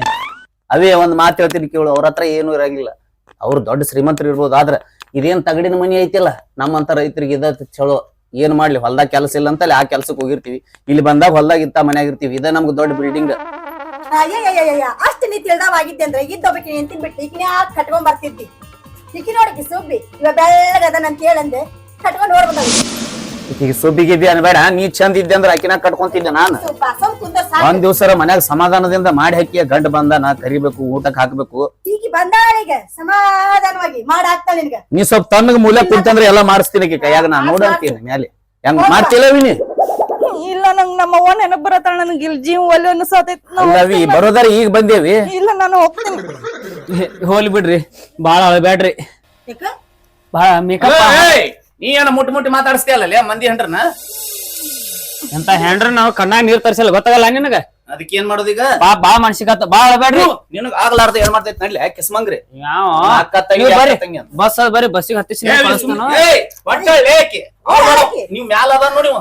ಅವೇ ಒಂದ್ ಮಾತು ಹೇಳ್ತೀನಿ ಕೇಳು ಅವ್ರ ಹತ್ರ ಏನು ಇರಂಗಿಲ್ಲ. ಅವ್ರು ದೊಡ್ಡ ಶ್ರೀಮಂತರು ಇರ್ಬೋದು, ಆದ್ರೆ ಇದೇನ್ ತಗಡಿನ ಮನಿ ಐತಿಲ್ಲ. ನಮ್ಮಂತ ರೈತರಿಗೆ ಇದ ಚಲೋ ಏನ್ ಮಾಡ್ಲಿ, ಹೊಲ್ದಾಗ ಕೆಲಸ ಇಲ್ಲ ಅಂತಲ್ಲಿ ಆ ಕೆಲಸಕ್ಕೆ ಹೋಗಿರ್ತೀವಿ. ಇಲ್ಲಿ ಬಂದಾಗ ಹೊಲ್ದಾಗ ಇತ್ತ ಮನ್ಯಾಗ ಇರ್ತೀವಿ. ಇದೇ ನಮ್ಗೆ ದೊಡ್ಡ ಬಿಲ್ಡಿಂಗ್ ಅಷ್ಟು ನೀ ತಿಳಿದವಾಗಿದ್ದೆ ಅಂದ್ರೆ ಇದ್ದೊಬ್ಬಕಿ ಅಂತ ಬಿಟ್ಟು ಈಗ ಯಾಕೆ ಕಟ್ಕೊಂಡ್ ಬರ್ತಿದ್ದಿ? ಈಕಿ ನೋಡಿಕಿ ಸುಬ್ಬಿ ಇವ ಬೆಳ್ಳಗದ ಅಂತ ಹೇಳಂದೆ, ಕಟ್ಕೊಂಡು ಓಡ್ ಬಂದಳು ಸುಬ್ಬಿ ಸುಬ್ಬಿಗಿದ್ದಿ ಅನ್ಬೇಡ. ನೀ ಚಂದ ಇದ್ದೆ ಅಂದ್ರೆ ಆಕಿನ ಕಟ್ಕೊಂತಿದ್ದೆ ನಾನು. ಒಂದ್ ದಿವ್ಸ ಮನ್ಯಾಗ ಸಮಾಧಾನದಿಂದ ಮಾಡಿ ಹಾಕಿ ಗಂಡ ಬಂದ ನಾ ಕರಿಬೇಕು ಊಟಕ್ ಹಾಕ್ಬೇಕು. ನೀ ಸ್ವಲ್ಪ ತಣ್ಣಗ ಮೂಲ ಕುಂತಂದ್ರೆ ಎಲ್ಲಾ ಮಾಡಿಸ್ತೀನಿ ಆಕಿ ಕೈಯಾಗ. ನಾ ನೋಡಂತೀನಿ ಮ್ಯಾಲೆ. ಹೆಂಗ್ ಮಾಡ್ತಿಲ್ಲ ವಿನಿ? ಇಲ್ಲ ನಂಗ್ ನಮ್ಮ ಅವ್ವ ನೆನಪ್ ಬರತ್ತಾಳ ನನಗೆ. ಇಲ್ಲಿ ಜೀವ ಒಲೆ ಅನ್ಸತೈತಿ ಬರೋದಾರ ಈಗ ಬಂದೇವಿ. ಇಲ್ಲ ನಾನು ಹೋಗ್ತೀನಿ. ಹೋಲಿ ಬಿಡ್ರಿ. ಬಾಳ ಬ್ಯಾಡ್ರಿ ಬಾಳ ಮೇಕಪ್ ನೀ ಏನ ಮುಟ್ಟಿ ಮುಟ್ಟಿ ಮಾತಾಡಿಸ್ತೀಯಲ್ಲ ಮಂದಿ ಹೆಂಡ್ರನ ಎಂತ ಹೆಂಡ್ರ ನಾವು ಕಣ್ಣಾಗ ನೀರ್ ತರಿಸಲ್ಲ ಗೊತ್ತಾಗಲ್ಲ ನಿನಗ? ಅದಕ್ಕೆ ಏನ್ ಮಾಡೋದೀಗ ಬಾ ಬಾ ಮನ್ಸಿಗತ್ತ ಬಾಳ ಬೇಡ್ರಿ. ನಿನಗ ಆಗ್ಲಾರ್ದ ಏನ್ ಮಾಡ್ತೈತಿ ನಡ್ಲಿ ಕಿಸ್ಮಂಗ್ರಿ. ಬಸ್ ಅದ ಬರ್ರಿ ಬಸ್ಸಿಗೆ ಹತ್ತಿಸಿ ನೀವ್ ಮ್ಯಾಲ ಅದ ನೋಡಿ.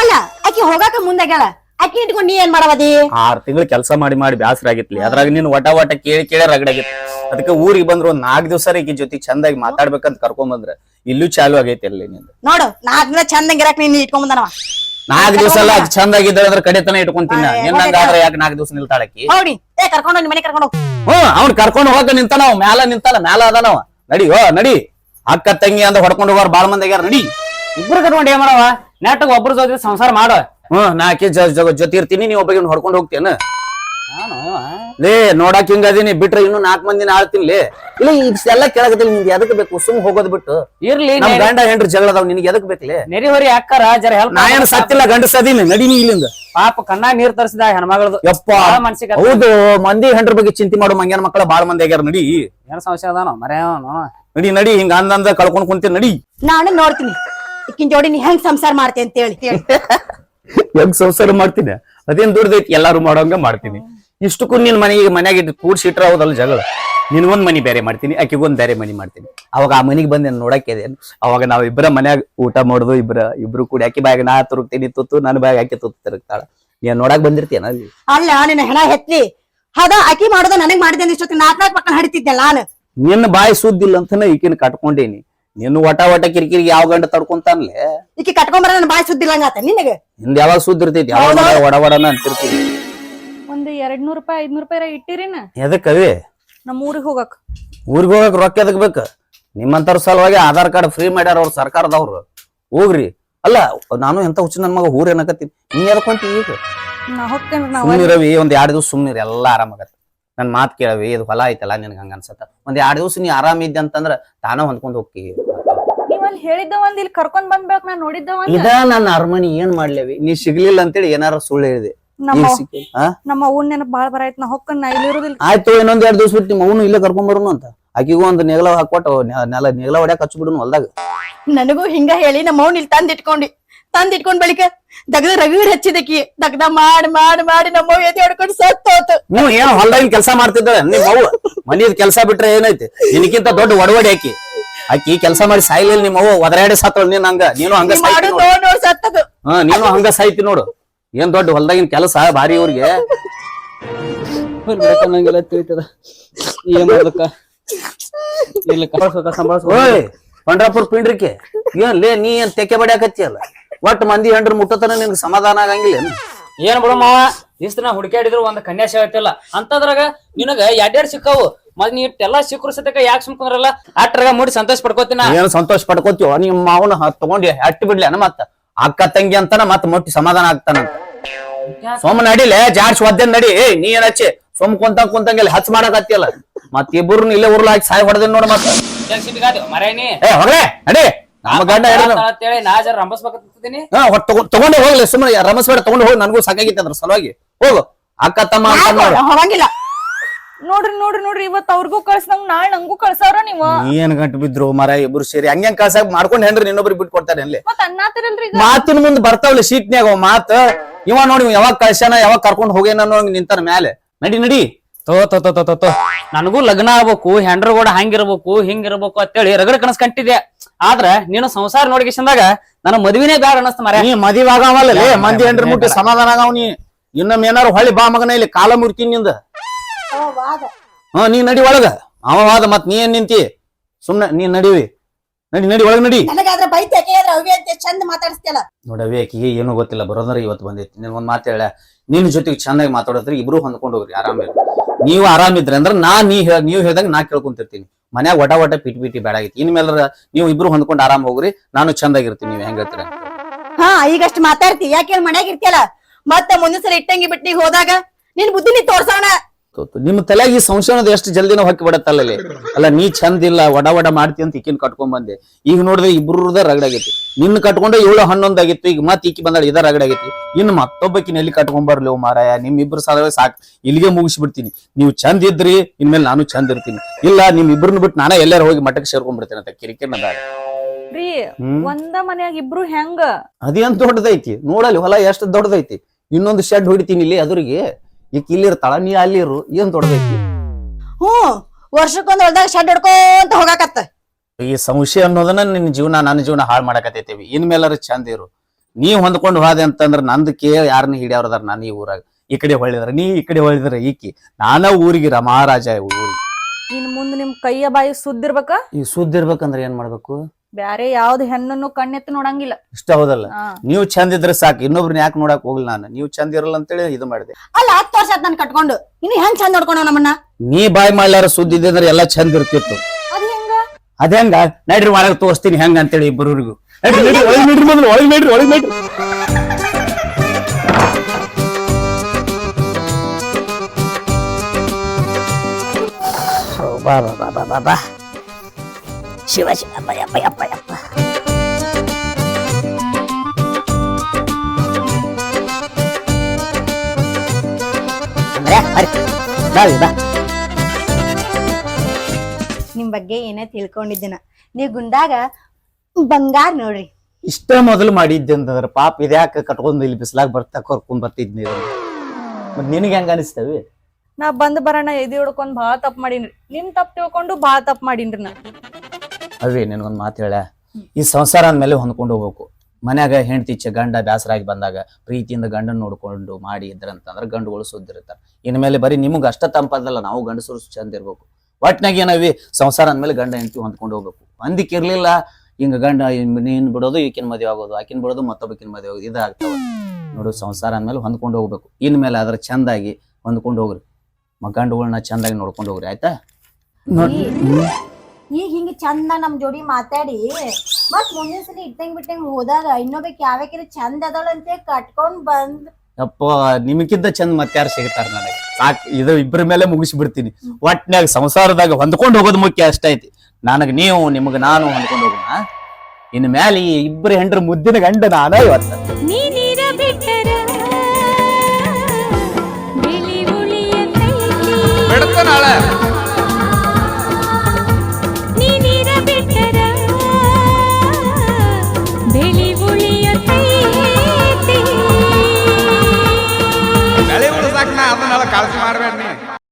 ಅಲ್ಲ ಆಕಿ ಹೋಗಾಕ ಮುಂದಾಗ್ಯಾಳ? ಆಕಿ ಇಟ್ಕೊಂಡ್ ನೀ ಏನ್ ಮಾಡವದಿ? ಆರ್ ತಿಂಗಳು ಕೆಲಸ ಮಾಡಿ ಮಾಡಿ ಬ್ಯಾಸರ ಆಗಿತ್ಲಿ. ಅದ್ರಾಗ ನೀನ್ ವಟ ವಟ ಕೇಳಿ ಕೇಳಿ ರಗಡಾಗಿತ್ತು ಅದಕ್ಕೆ ಊರಿಗೆ ಬಂದ್ರು ಒಂದ್ ನಾಲ್ಕು ದಿವಸ ಈಕಿ ಜೊತೆ ಚಂದಾಗಿ ಮಾತಾಡ್ಬೇಕಂತ ಕರ್ಕೊಂಡ್ ಬಂದ್ರೆ. ಇಲ್ಲೂ ಚಾಲು ಆಗೈತಿ ಅಲ್ಲಿ ನಿಂದ. ನೋಡು ನಾಲ್ಕು ದಿನ ಚಂದಂಗಿರಕ್ ನೀನ್ ಇಟ್ಕೊಂಡ್ ಬಂದನವ. ನಾಲ್ಕು ದಿವಸ ಎಲ್ಲ ಚಂದಾಗಿದ್ದಾಳೆ ಅಂದ್ರೆ ಕಡೆತನ ಇಟ್ಕೊಂತೀನಿ ಅಯ್ಯ, ನಿನ್ನಂಗಾದ್ರೆ ಯಾಕೆ ನಾಲ್ಕು ದಿವಸ ನಿಲ್ತಾಳಕ್ಕಿ? ನೋಡಿ ಏ ಕರ್ಕೊಂಡು ಹೋಗಿ ಮನೆ ಕರ್ಕೊಂಡು ಹೋಗ್. ಹ್ಮ್ ಅವ್ನ್ ಕರ್ಕೊಂಡ್ ಹೋಗ ನಿಂತಾನ ಅವ್ ಮ್ಯಾಲ ನಿಂತಾನ ಮ್ಯಾಲ ಅದಾನವ. ನಡಿ ಓ ನಡಿ. ಅಕ್ಕ ತಂಗಿ ಅಂತ ಹೊಡ್ಕೊಂಡು ಹೋಗೋರ್ ಬಾಳ ಮಂದಿ ಆಗ್ಯಾರ ನಡಿ. ಇಬ್ರು ಕಟ್ಕೊಂಡು ಏನ್ ಮಾಡವ? ನೆಟ್ಟಗ್ ಒಬ್ರು ಜೊತೆ ಸಂಸಾರ ಮಾಡ. ಹ್ಮ್ ನಾ ಆಕಿ ಜ- ಜ- ಜೊತೆ ಇರ್ತೀನಿ ನೀವು ಒಬ್ಬಗೆ ಹೊಡ್ಕೊಂಡು ಹೋಗ್ತೇನ ನಾನು. ಲೇ ನೋಡಾಕ್ ಹಿಂಗ ಅದೀನಿ ಬಿಟ್ರೆ ಇನ್ನು ನಾಲ್ಕು ಮಂದಿನ ಆಳ್ತೀನಿ ಲೇ. ಇಲ್ಲ ಇಷ್ಟೆಲ್ಲ ಕೆಳಗದಿಲ್ಲ ನಿಮ್ಗೆ ಎದಕ್ ಬೇಕು? ಸುಮ್ ಹೋಗೋದ್ ಬಿಟ್ಟು. ಇರ್ಲಿ ನಮ್ ಗಂಡ ಹೆಂಡ್ರ ಜಗಳದಾವ್ ನಿನ್ಗೆ ನಿನಗೆ ಎದಕ್ ಬೇಕಲೇ ನೆರಿ ಹೊರಿ ಅಕ್ಕಾರ ಜರ ಹೆಲ್ಪ್ ನಾನು ಏನ್ ಸತ್ತಿಲ್ಲ ಗಂಡಸದೀನಿ ನಡೀನಿ ಇಲ್ಲಿಂದ. ಪಾಪ ಕಣ್ಣ ನೀರ್ ತರಿಸಿದ ಹೆಣ್ಮಗಳದು. ಯಪ್ಪ ಬಾಳ ಮನ್ಸಿಗೆ ಹತ್ತ- ಹೌದು ಮಂದಿ ಹೆಂಡ್ರ ಬಗ್ಗೆ ಚಿಂತೆ ಮಾಡೋ ಮಂಗ್ಯಾನ ಮಕ್ಕಳ ಬಾಳ ಮಂದಿ ಆಗ್ಯಾರ ನಡಿ. ಏನ್ ಸಮಸ್ಯೆ ಅದಾನೋ ಮರ್ಯಾವನು ನಡಿ ನಡಿ ಹಿಂಗ ಅಂದಂದ ಕಳ್ಕೊಂಡ್ ಕುಂತೀನಿ ನಡಿ. ನಾನು ನೋಡ್ತೀನಿ ಇಕ್ಕಿನ ಜೋಡಿ ನೀ ಹೆಂಗ್ ಸಂಸಾರ ಮಾಡ್ತಿ ಅಂತ ಹೇಳಿ. [laughs] ಹೆಂಗ್ ಸಂಸಾರ ಮಾಡ್ತೀನಿ? ಅದೇನ್ ದುಡ್ದೈತಿ ಎಲ್ಲಾರು ಮಾಡೋಂಗ ಮಾಡ್ತೀನಿ. ಇಷ್ಟಕ್ಕೂ ನಿನ್ ಮನೆಗೆ ಮನ್ಯಾಗ ಇದ್ ಕೂಡ್ಸಿ ಇಟ್ರ ಹೌದಲ್ಲ ಜಗಳ? ನಿನ್ಗೊಂದ್ ಮನಿ ಬೇರೆ ಮಾಡ್ತೀನಿ ಆಕಿಗೊಂದ್ ಬೇರೆ ಮನಿ ಮಾಡ್ತೀನಿ. ಅವಾಗ ಆ ಮನಿಗೆ ಬಂದ್ ನೋಡಕ್ಕೆ ಅವಾಗ ನಾವ್ ಇಬ್ಬರ ಮನ್ಯಾಗ ಊಟ ಮಾಡುದು ಇಬ್ರ ಇಬ್ರು ಕೂಡಿ ಆಕಿ ಬಾಯಾಗ ನಾ ತುರುಕ್ತೀನಿ ತುತ್ತು ನನ್ ಬಾಯಾಗ ಆಕಿ ತುತ್ತು ತಿರುಗ್ತಾಳ. ನೀನ್ ನೋಡಕ್ ಬಂದಿರ್ತೀಯನ ಅಲ್ಲಿ? ಅಲ್ಲ ನಿನ್ನ ಹೆಣ ಹೆತ್ಲಿ. ಹದ? ಆಕಿ ಮಾಡೋದು ನನಗ್ ಮಾಡಿದೆ ಇಷ್ಟೊತ್ತಿಗೆ ನಾಲ್ಕ ನಾಲ್ಕು ಪಕ್ಕ ಹಡಿತಿದ್ದೆ ನಾನು. ನಿನ್ನ ಬಾಯಿ ಸುದ್ದಿಲ್ಲ ಅಂತಾನೆ ಈಕಿನ ಕಟ್ಕೊಂಡೇನಿ. ನಿನ್ನ ಒಟ ಒಟ ಕಿರಿಕಿರಿ ಯಾವ ಗಂಡ ತಡ್ಕೊಂತಾನ್ಲೆ? ಈಕಿ ಕಟ್ಕೊಂಬರ ನನ್ನ ಬಾಯಿ ಸುದ್ದಿಲ್ಲ ಆತ ನಿನಗೆ? ನಿಂದ ಯಾವಾಗ ಸುದ್ದಿ ಇರ್ತೈತಿ? ಯಾವಾಗ ಒಡ ಒಡನ ಅಂತಿರ್ತೀವಿ. ಒಂದ್ ಎರಡ್ ನೂರ್ ರೂಪಾಯಿ ಐದ್ನೂರ್ ರೂಪಾಯಿ ಇಟ್ಟಿರಿನ ಎದಕ್ಕವೇ ನಮ್ಮ ಊರಿಗೆ ಹೋಗಕ್. ಊರಿಗೆ ಹೋಗಕ್ ರೊಕ್ಕ ಎದಕ್ ಬೇಕ? ನಿಮ್ಮಂತರ ಸಲುವಾಗಿ ಆಧಾರ್ ಕಾರ್ಡ್ ಫ್ರೀ ಮಾಡ್ಯಾರ ಅವ್ರ ಸರ್ಕಾರದವ್ರು ಹೋಗ್ರಿ. ಅಲ್ಲ ನಾನು ಎಂತ ಹುಚ್ಚ ನನ್ ಮಗ ಊರ್ ಏನಕತ್ತೀನಿ ನೀ ಎದಕೊಂತಿ ಈಗ? ನಾ ಸುಮ್ನಿರವಿ ಒಂದ್ ಎರಡ್ ದಿವ್ಸ ಸುಮ್ನಿರಿ ಎಲ್ಲಾ ಆರಾಮಾಗತ್ತೆ. ನನ್ ಮಾತ್ ಕೇಳವಿ ಇದು ಹೊಲ ಐತಲ್ಲ ನಿನ್ಗೆ ಹಂಗ ಅನ್ಸತ್ತ? ಒಂದ್ ಎರಡ್ ದಿವ್ಸ ನೀ ಆರಾಮ ಇದ್ದೆ ಅಂತಂದ್ರ ತಾನ ಹೊಂದ್ಕೊಂಡ್ ಹೋಗ್ತೀವಿ ನೀವ್ ಹೇಳಿದ್ದ ಒಂದ್ ಇಲ್ಲಿ ಕರ್ಕೊಂಡ್ ಬಂದ್ಬೇಕು ನಾ ನೋಡಿದ್ದ ಒಂದ್. ಇದ ನನ್ನ ಅರಮನಿ ಏನ್ ಮಾಡ್ಲೇವಿ? ನೀ ಸಿಗ್ಲಿಲ್ಲ ಅಂತೇಳಿ ಏನಾರ ಸುಳ್ಳು ಹೇಳಿದೆ. ನಮ್ಮ ಈಗ ಸಿಕ್ಕಿ ಆ? ನಮ್ಮ ಅವ್ವನ್ ನೆನಪ್ ಬಾಳ ಬರಾಯ್ತು ನಾ ಹೊಕ್ಕ ನಾ ಇಲ್ಲಿ ಇರೋದಿಲ್ಲ. ಆಯ್ತು ಇನ್ನೊಂದ್ ಎರಡ್ ದಿವ್ಸ ಬಿಟ್ಟು ನಿಮ್ಮ ಅವನು ಇಲ್ಲೇ ಕರ್ಕೊಂಡ್ ಬರೋನು ಅಂತ. ಆಕಿಗೂ ಒಂದ್ ನೆಗಲ ಹಾಕೊಟ್ಟು ನೆಲ ನೆಗಲ ಹೊಡ್ಯಾಕ ಹಚ್ಚಿ ಬಿಡುನು ಹೊಲ್ದಾಗ. ನನಗೂ ಹಿಂಗ ಹೇಳಿ ನಮ್ಮ ಅವ್ನ ಇಲ್ಲಿ ತಂದ್ ಇಟ್ಕೊಂಡಿ. ತಂದ್ ಇಟ್ಕೊಂಡ್ ಬಳಿಕ ದಗದ ರಗಡ್ ಹಚ್ಚಿದಕಿ ದಗದ ಮಾಡಿ ಮಾಡಿ ಮಾಡಿ ನಮ್ಮ ಎದೆ ಹೊಡ್ಕೊಂಡು ಸತ್ತು ಹೋತು ನೀವು ಏನು ಹೊಲ್ದಾಗಿನ ಕೆಲಸ ಮಾಡ್ತಿದ್ದಾಳೆ? ನಿಮ್ಮ ಅವ್ವ ಮನೇದ್ ಕೆಲಸ ಬಿಟ್ರೆ ಏನೈತಿ? ನಿನಕ್ಕಿಂತ ದೊಡ್ಡ ಒಡವಡಿ ಆಕಿ. ಆಕಿ ಕೆಲಸ ಮಾಡಿ ಸಾಯ್ಲಿಲ್ಲ ನಿಮ್ಮ ಅವ್ವ ಒದರಾಡಿ ಸತ್ತಳು. ನೀನ್ ಹಂಗ ನೀನು ಹಂಗ ನೀ ಸಾಯ್ತಿ ಮಾಡು ನೋಡು. ನೋಡ್ ನೋಡ್ ಸತ್ತದು. ಹಾ ನೀನು ಹಂಗ ಸಾಯ್ತಿ ನೋಡು. ಏನ್ ದೊಡ್ಡ ಹೊಲ್ದಾಗಿನ ಕೆಲಸ ಭಾರಿ ಇವ್ರಿಗೆ. ನಂಗೆಲ್ಲ ತಿಳಿತದ. ಏನ್ ಮಾಡ್ಬೇಕ? ಇಲ್ಲ ಓಯ್ ಪಂಡ್ರಾಪುರ್ ಪಿಂಡ್ರಿಕೆ. ಏನ್ ಲೇ ನೀ ಏನ್ ತೆಕ್ಕೆ ಬಡಿಯಾಕತ್ತಿ ಅಲ್ಲ? ಒಟ್ಟು ಮಂದಿ ಹೆಂಡ್ರ ಮುಟ್ಟತನ ನಿನ್ಗೆ ಸಮಾಧಾನ ಆಗಂಗಿಲ್ಲ ಏನ್? ಏನ್ ಬಿಡು ಮಾವ ಇಷ್ಟ ನಾ ಹುಡುಕ್ಯಾಡಿದ್ರು ಒಂದ್ ಕನ್ಯಾ ಸಿಗತ್ತಿಲ್ಲ ಅಂತದ್ರಾಗ ನಿನಗ ಎರಡೆರಡ್ ಸಿಕ್ಕಾವು. ಮತ್ ನೀ ಇಟ್ಟೆಲ್ಲಾ ಸಿಕ್ಕರು ಸತಕ ಯಾಕೆ ಸುಮ್ಕೊಂಡ್ರಲ್ಲ ಅಟ್ರಾಗ ಮೂಡಿ ಸಂತೋಷ ಪಡ್ಕೋತಿನ ಏನ್ ಸಂತೋಷ ಪಡ್ಕೋತೀವ ನಿಮ್ಮ ಮಾವನ ತಗೊಂಡಿ ಹಟ್ಟಿ ಬಿಡ್ಲೇನ ಮತ್ತ. ಅಕ್ಕ ತಂಗಿ ಅಂತಾನ ಮತ್ತ ಮೊಟ್ಟಿ ಸಮಾಧಾನ ಆಗ್ತಾನ. ಸೋಮ ನಡಿಲೆ ಜಾರ್ಜ್ ಒದ್ದೆ ನಡಿ. ಏ ನೀ ಏನ್ ಹಚ್ಚಿ? ಸೋಮ್ ಕುಂತ ಕುಂತಂಗಿಲ್ಲ ಹಚ್ ಮಾಡಕತ್ತಿಯಲ್ಲ. ಮತ್ ಇಬ್ಬರು ಇಲ್ಲೇ ಉರ್ಲ ಹಾಕಿ ಸಾಯ್ ಹೊಡೆದ್ ನೋಡ ಮತ್ತ. ಮರೇನಿ ಏ ಹೊರಗೆ ನಡಿ. ನಮ್ಮ ಗಂಡ ಹಿಡಿದು ಅಂತೇಳಿ ನಾ ಜರ ರಂಬಸ್ಬೇಕಂತೀನಿ ಹಾ ಹೊಟ್ ತಗೊಂಡ್ ತಗೊಂಡೆ ಹೋಗ್ಲಿ ಸುಮ್ಮನೆ ರಮಸ್ಬೇಡ ತಗೊಂಡು ಹೋಗಿ ನನಗೂ ಸಾಕಾಗಿತ್ತು ಅದ್ರ ಸಲುವಾಗಿ. ಹೋಗು. ಅಕ್ಕ ತಮ್ಮ ಅಂತ ಹೋಗಂಗಿಲ್ಲ. ನೋಡ್ರಿ ನೋಡ್ರಿ ನೋಡ್ರಿ ಇವತ್ ಅವ್ರಿಗೂ ಕಳ್ಸಂಗ್ ನಾಳೆ ನಂಗೂ ಕಳ್ಸಾರ ನೀವ? ಏನ್ ಗಂಟು ಬಿದ್ರು ಮರ ಇಬ್ರು ಸೇರಿ. ಹಂಗ್ಯಾಂಗ್ ಕಳ್ಸಾಕ್ ಮಾಡ್ಕೊಂಡ್ ಹೆಂಡ್ರಿ ಇನ್ನೊಬ್ರಿಗೆ ಬಿಟ್ಟು ಕೊಡ್ತಾರೆ ಅಲ್ಲಿ ಮತ್ ಅನ್ನಾತಿರಲ್ರಿ ಈಗ? ಮಾತಿನ ಮುಂದ್ ಬರ್ತಾವಲ್ಲ ಸೀಟ್ನ್ಯಾಗ ಅವ ಮಾತ್. ಇವ ನೋಡಿ ಇವ ಯಾವಾಗ ಕಳ್ಸ್ಯಾನ ಯಾವಾಗ ಕರ್ಕೊಂಡ್ ಹೋಗೇನ ಅನ್ನೋ ಹಂಗ್ ನಿಂತಾನ ಮ್ಯಾಲೆ. ನಡಿ ನಡಿ. ತೋ ತೋ ತೋ ತೋ ತೋ ನನಗೂ ಲಗ್ನ ಆಗ್ಬೇಕು ಹೆಂಡ್ರ ಕೂಡ ಹಂಗಿರ್ಬೇಕು ಹಿಂಗಿರ್ಬೇಕು ಅಂತೇಳಿ ರಗಡ ಕನಸ್ ಕಂಟಿದ್ದೆ ಆದ್ರ ನೀನು ಸಂಸಾರ ನೋಡಿಕಿಸಿಂದಾಗ ನನ್ನ ಮದುವಿನೇ ಬ್ಯಾಡ ಅನಸ್ತ ಮರ ನೀ ಮದಿವ್ ಆಗವಲ್ಲ ಮಂದಿ ಹೆಂಡ್ರ ಮುಟ್ಟಿ ಸಮಾಧಾನ ಆಗವ್ ನೀ. ಇನ್ನೊಮ್ಮೆ ಏನಾರು ಹೊಳ್ಳಿ ಬಾ ಮಗನ ಇಲ್ಲಿ ಕಾಲ ಮುರ್ತೀನಿ ನಿಂದ. ಹಾ ನೀ ನಡಿ ಒಳಗ. ಅವ ವಾದ ಮತ್ ನೀ ಏನ್ ನಿಂತಿ? ಸುಮ್ನೆ ನೀ ನಡಿವಿ. ನಡಿ ನಡಿ ಒಳಗ ನಡಿ. ನನಗಾದ್ರ ಬೈತೆ ಯಾಕೆ ಅವ್ಯ ಅವಿ ಅಂತ ಚಂದ ಮಾತಾಡಿಸ್ತಿಯಲ್ಲ. ನೋಡವಿ ಆಕಿಗೆ ಏನೂ ಗೊತ್ತಿಲ್ಲ ಬರೋದ್ರ ಇವತ್ತು ಬಂದೈತಿ. ನಿನ್ ಒಂದ್ ಮಾತು ಹೇಳ. ನಿನ್ ಜೊತೆಗೆ ಚೆನ್ನಾಗಿ ಮಾತಾಡೋದ್ರಿ ಇಬ್ರು ಹೊಂದ್ಕೊಂಡು ಹೋಗ್ರಿ ಆರಾಮಿಲ್ಲ ನೀವು ಆರಾಮಿದ್ರೆ ಅಂದ್ರೆ ನಾ ನೀ ನೀವು ಹೇಳ್ದಂಗ ನಾ ಕೇಳ್ಕೊಂತಿರ್ತೀನಿ. ಮನ್ಯಾಗ ಒಟ ಒಟ ಪಿಟಿ ಪಿಟಿ ಬೇಡಾಗಿತ್ತು ಇನ್ಮೇಲೆ ನೀವು ಇಬ್ರು ಹೊಂದ್ಕೊಂಡು ಆರಾಮ್ ಹೋಗ್ರಿ. ನಾನು ಚಂದಾಗಿರ್ತೀನಿ ನೀವ್, ಹೆಂಗ್ ಹೇಳ್ತೀರ? ಹಾ, ಈಗಷ್ಟು ಮಾತಾಡ್ತಿ. ಯಾಕೆ ಮನ್ಯಾಗ ಇರ್ತಿಯಲ್ಲ? ಮತ್ತ ಮುಂದಿನ ಸಲ ಇಟ್ಟಂಗಿ ಬಿಟ್ಟಿ ಹೋದಾಗ ನಿನ್ ಬುದ್ಧಿ ನೀ ತೋರ್ಸೋಣ ತೋತು. ನಿಮ್ಮ ತಲೆಯಾಗ ಈ ಸಂಶಯನದ ಎಷ್ಟು ಜಲ್ದಿನ ಹೊಕ್ಕಿ ಬಿಡತ್ತಲ್ಲೇ ಅಲ್ಲ ನೀ ಚಂದ ಇಲ್ಲ ಒಡ ಒಡ ಮಾಡ್ತಿ ಅಂತ ಈಕಿನ ಕಟ್ಕೊಂಡ್ ಬಂದೆ. ಈಗ ನೋಡಿದ್ರೆ ಇಬ್ಬರದ ರಗಡಾಗೈತಿ ನಿನ್ನ ಕಟ್ಕೊಂಡೆ ಏಳು ಹನ್ನೊಂದಾಗಿತ್ತು ಈಗ ಮತ್ತೆ ಈಕಿ ಬಂದಾಳ ಇದ ರಗಡಾಗೈತಿ ಇನ್ನು ಮತ್ತೊಬ್ಬಕಿನ ಎಲ್ಲಿ ಕಟ್ಕೊಂಡ್ ಬರ್ಲಿ ಮಾರಾಯ? ನಿಮ್ ಇಬ್ರು ಸಾಲ ಸಾಕ್. ಇಲ್ಲಿಗೆ ಮುಗಿಸ್ಬಿಡ್ತೀನಿ. ನೀವು ಚಂದ ಇದ್ರಿ ಇನ್ಮೇಲೆ ನಾನು ಚಂದ ಇರ್ತೀನಿ. ಇಲ್ಲ ನಿಮ್ ಇಬ್ರನ್ನ ಬಿಟ್ಟು ನಾನೇ ಎಲ್ಲಾರು ಹೋಗಿ ಮಠಕ್ಕೆ ಸೇರ್ಕೊಂಡ್ಬಿಡ್ತೇನೆ ಅಂತ ಕಿರಿಕಿರಿನ ಬೇಡ ರೀ ಒಂದ ಮನ್ಯಾಗ ಇಬ್ರು ಹೆಂಗ? ಅದೇನ್ ದೊಡ್ಡದೈತಿ? ನೋಡಲಿ ಹೊಲ ಎಷ್ಟು ದೊಡ್ಡದೈತಿ? ಇನ್ನೊಂದು ಶೆಡ್ ಹೊಡಿತೀನಿ ಇಲ್ಲಿ ಅದ್ರಿಗೆ. ಈಗ ಇಲ್ಲಿರ್ತಾಳ ನೀ ಅಲ್ಲಿರು ಏನ್ ದೊಡ್ಡದೈತಿ ಹ್ಮ್. ವರ್ಷಕ್ಕೊಂದ್ ಹೊಲ್ದಾಗ ಶೆಡ್ ಹೊಡ್ಕೊಂತ ಹೋಗಾಕತ್ತ. ಈ ಸಂಶಯ ಅನ್ನೋದನ್ನ ನಿನ್ನ ಜೀವನ ನನ್ನ ಜೀವನ ಹಾಳು ಮಾಡಕತ್ತೈತಿವಿ. ಇನ್ಮೇಲಾರ ಚಂದ ಇರು. ನೀ ಹೊಂದ್ಕೊಂಡು ಹೋದೆ ಅಂತಂದ್ರ ಕೇ ಯಾರನ್ನ ಹಿಡಿಯವ್ರದಾರ ನಾನು ಈ ಊರಾಗ. ಈ ಕಡೆ ಹೊಳಿದ್ರ ನೀ ಈ ಕಡೆ ಹೊಳಿದ್ರ ಈಕಿ. ನಾನ ಊರಿಗಿರ ಮಹಾರಾಜ ಊರಿಗೆ. ಇನ್ ಮುಂದ್ ನಿಮ್ ಕೈಯ ಬಾಯಿ ಸುದ್ದಿರ್ಬೇಕ? ಈ ಸುದ್ದಿ ಇರ್ಬೇಕಂದ್ರ ಏನ್ ಮಾಡ್ಬೇಕು? ಬ್ಯಾರೆ ಯಾವ್ದ್ ಹೆಣ್ಣನ್ನು ಕಣ್ಣೆತ್ತು ನೋಡಂಗಿಲ್ಲ. ಇಷ್ಟ ಹೌದಲ್ಲ? ಹಾ. ನೀವು ಚಂದ ಇದ್ರೆ ಸಾಕು. ಇನ್ನೊಬ್ರನ್ನ ಯಾಕೆ ನೋಡಕ್ ಹೋಗ್ಲಿ ನಾನು? ನೀವು ಚಂದ ಇರಲ್ಲ ಅಂತೇಳಿ ಇದು ಮಾಡಿದೆ. ಅಲ್ಲ ಹತ್ತು ವರ್ಷ ಆತ್ ನನ್ ಕಟ್ಕೊಂಡು. ಇನ್ನು ಹೆಂಗ್ ಚಂದ ನೋಡ್ಕೊಂಡ ನಮ್ಮನ್ನ? ನೀ ಬಾಯ್ ಮಾಡ್ಲಾರ ಸುದ್ದಿ ಇದೆ ಅಂದ್ರೆ ಎಲ್ಲಾ ಚಂದ ಇರ್ತಿತ್ತು. ಅದ್ ಹೆಂಗ? ಅದೇಂಗ ನಡ್ರಿ ಒಳಗೆ ತೋರಿಸ್ತೀನಿ ಹೆಂಗ ಅಂತೇಳಿ ಇಬ್ಬರಿಗೂ ನಡ್ರಿ ನಡ್ರಿ ಒಳಗ್ ನಡ್ರಿ ಮೊದಲು ಒಳಗ್ ನಡ್ರಿ ಒಳಗ್ ನಡ್ರಿ. ಬಾ ಬಾ ಬಾ ಬಾ ಬಾ ಬಾ. ಶಿವ ಶಿವ ಅಪ್ಪ ಅಪ್ಪ ಬಾವಿ ಬಾ. ನಿಮ್ ಬಗ್ಗೆ ಏನೇ ತಿಳ್ಕೊಂಡಿದ್ದೀನ. ನೀವ್ ಗುಂಡಾಗ ಬಂಗಾರ ನೋಡ್ರಿ. ಇಷ್ಟ ಮೊದಲು ಮಾಡಿದ್ದೆ ಅಂತಂದ್ರೆ ಪಾಪ ಇದ್ಯಾಕ ಕಟ್ಕೊಂಡು ಇಲ್ಲಿ ಬಿಸಿಲಾಗ ಬರ್ತಾ ಕರ್ಕೊಂಡ್ ಬರ್ತಿದ್ನಿ ಮತ್ ನಿನಗೆ ಹೆಂಗ ಅನಿಸ್ತವಿ? ನಾ ಬಂದ್ ಬರೋಣ ಎದಿ ಹೊಡ್ಕೊಂಡ್ ಬಾಳ ತಪ್ಪ ಮಾಡೀನ್ರಿ. ನಿಮ್ ತಪ್ಪ ತಿಳ್ಕೊಂಡು ಬಾಳ ತಪ್ಪ ಮಾಡೀನ್ರಿ ನಾ. ಅವೇ ನಿನಗೊಂದು ಮಾತು ಹೇಳ. ಈ ಸಂಸಾರ ಅಂದ್ಮೇಲೆ ಹೊಂದ್ಕೊಂಡು ಹೋಗ್ಬೇಕು. ಮನ್ಯಾಗ ಹೆಂಡತಿ ಚ ಗಂಡ ಬ್ಯಾಸರಾಗಿ ಬಂದಾಗ ಪ್ರೀತಿಯಿಂದ ಗಂಡನ ನೋಡ್ಕೊಂಡು ಮಾಡಿ ಇದ್ರಂತಂದ್ರೆ ಗಂಡುಗಳು ಇನ್ ಮೇಲೆ ಬರೀ ನಿಮಗೆ ಅಷ್ಟ ತಂಪದಲ್ಲ ನಾವು ಗಂಡಸರು ಚಂದ ಇರ್ಬೇಕು. ಒಟ್ನಾಗ ಏನವಿ ಸಂಸಾರ ಅಂದ್ಮೇಲೆ ಗಂಡ ಹೆಂಡತಿ ಹೊಂದ್ಕೊಂಡು ಹೋಗ್ಬೇಕು. ಹೊಂದಿಕ್ ಇರ್ಲಿಲ್ಲ ಹಿಂಗ ಗಂಡ ನೀನ್ ಬಿಡೋದು ಈಕಿನ ಮದುವೆ ಆಗೋದು ಆಕಿನ ಬಿಡೋದು ಮತ್ತೊಬ್ಬಕಿನ ಮದುವೆ ಆಗೋದು ಇದಾಗ್ತಾವ. ನೋಡು ಸಂಸಾರ ಅಂದ್ಮೇಲೆ ಹೊಂದ್ಕೊಂಡು ಹೋಗ್ಬೇಕು. ಇನ್ಮೇಲೆ ಅದ್ರ ಚಂದಾಗಿ ಹೊಂದ್ಕೊಂಡು ಹೋಗ್ರಿ. ಮ ಗಂಡುಗಳನ್ನ ಚಂದಾಗಿ ನೋಡ್ಕೊಂಡು ಹೋಗ್ರಿ ಆಯ್ತಾ? ನೋಡ್ ಈಗ ಹಿಂಗ ಚಂದ ನಮ್ ಜೋಡಿ ಮಾತಾಡಿ. ಮತ್ ಮುಂದಿನ ಸಲ ಇಟ್ಟಂಗ್ ಬಿಟ್ಟಂಗ್ ಹೋದಾಗ ಇನ್ನೊಬ್ಬಕ್ ಯಾವ್ಯಾಕಿರ ಚಂದ ಅದಳಂತೆ ಕಟ್ಕೊಂಡ್ ಬಂದ್. ಅಪ್ಪ ನಿಮಗಿಂತ ಚಂದ ಮತ್ತಾರು ಸಿಗ್ತಾರ ನನಗೆ? ಸಾಕ್ ಇದು ಇಬ್ಬರ ಮೇಲೆ ಮುಗಿಸಿ ಬಿಡ್ತೀನಿ ಒಟ್ನ್ಯಾಗ ಸಂಸಾರದಾಗ ಹೊಂದ್ಕೊಂಡು ಹೋಗೋದು ಮುಖ್ಯ ಅಷ್ಟ ಐತಿ. ನನಗ್ ನೀವು ನಿಮಗ ನಾನು ಹೊಂದ್ಕೊಂಡು ಹೋಗೋಣ ಇನ್ ಮೇಲೆ ಈ ಇಬ್ಬರು ಹೆಂಡ್ರ ಮುದ್ದಿನ ಗಂಡ ನಾನ ಇವತ್ತ.